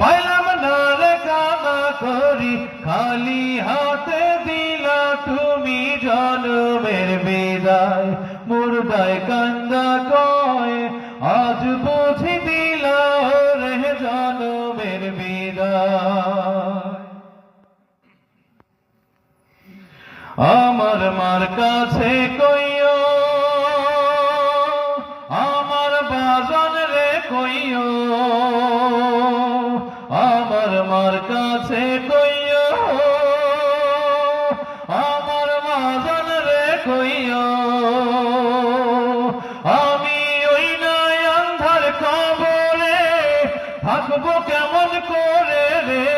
পাইলাম না রে কানা করি, খালি হাতে দিলা তুমি জনমের বিদায়। মুর্দায় কান্দা কয়, আজ বুঝি দিলা রে জনমের বিদায়। আমার মার কাছে কইও থাকব কেমন করে রে?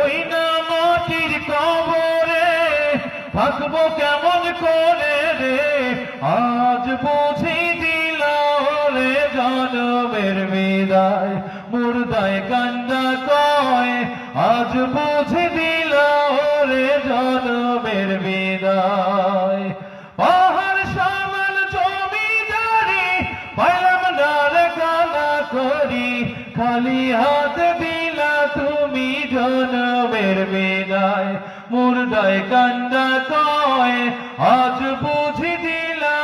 ওই না মাটির কবরে। থাকব কেমন করে রে? আজ বুঝি দিল রে জনমের বিদায়। মুর্দায় কান্দা কয়, আজ বুঝি দিল রে জনমের বিদায়। করি খালি হাত দিলা তুমি জনমের বিদায় মুর্দায় কান্দা কয়, আজ বুঝি দিলা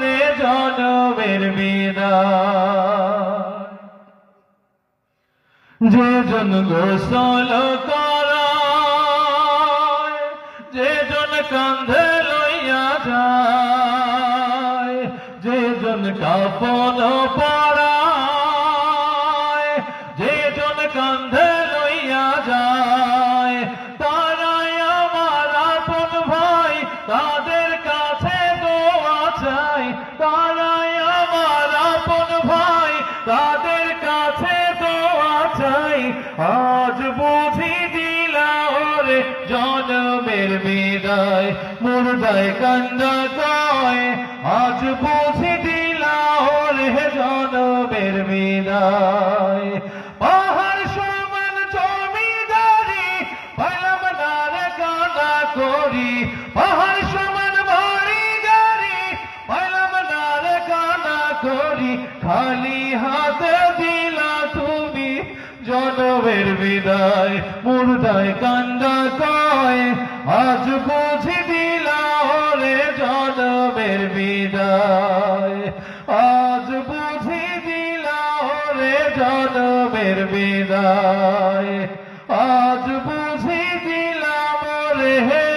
রে জনমের বিদায় যে জন গোসল করায়, যে জন কান্ধে লইয়া যায়, যে জন কাপন পরায় আজ বুঝি দিলা ওরে জনমের বিদায়। মুর্দায় কান্দা কয়, আজ বুঝি দিলা ওরে জনমের বিদায়। পাহাড় সমান জমিদারি পাইলাম না রে কানা করি। পাহাড় সমান বাড়ি গাড়ি পাইলাম না রে কানা করি। খালি হাতে দিলা জনমের বিদায়, মুর্দায় কান্দা কয়, আজ বুঝি দিলা রে জনমের বিদায়। আজ বুঝি দিলা রে জনমের বিদায়। আজ বুঝি দিলাম রে